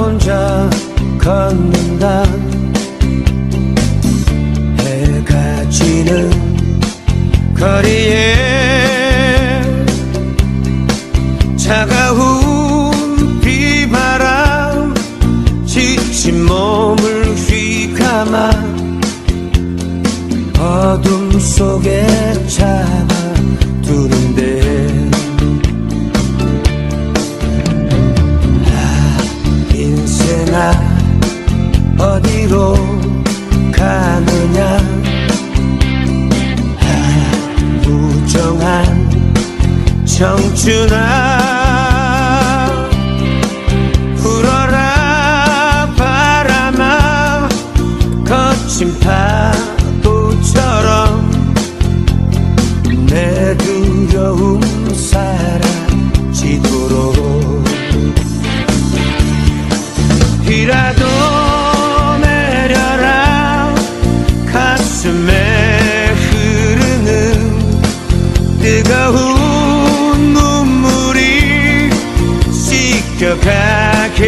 혼자 걷는다. 해가 지는 거리에 차가운 비바람 지친 몸을 휘감아 어둠 속에 차가 어디로 가느냐? 아, 무정한 청춘아 불어라 바람아 거친 파도처럼 내 두려움 가슴에 흐르는 뜨거운 눈물이 씻겨가게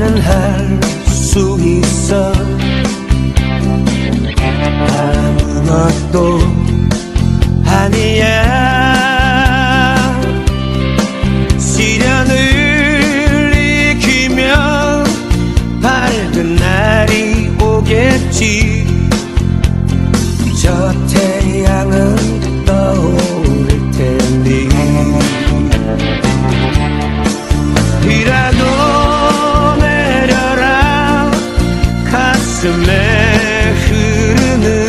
나는 할 수 있어. 아무것도 아니야. 시련을 이기면 밝은 날이 오겠지 가슴에 흐르는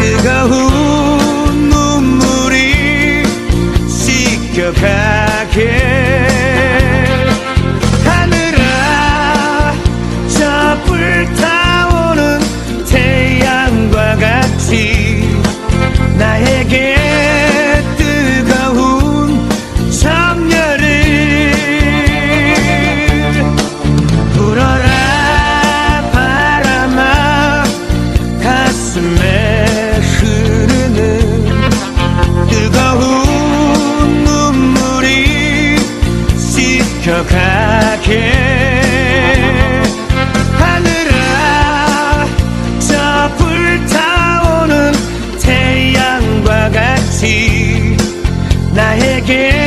뜨거운 눈물이 씻겨가게 가슴에 흐르는 뜨거운 눈물이 씻혀가게. 하늘아 저 불타오는 태양과 같이 나에게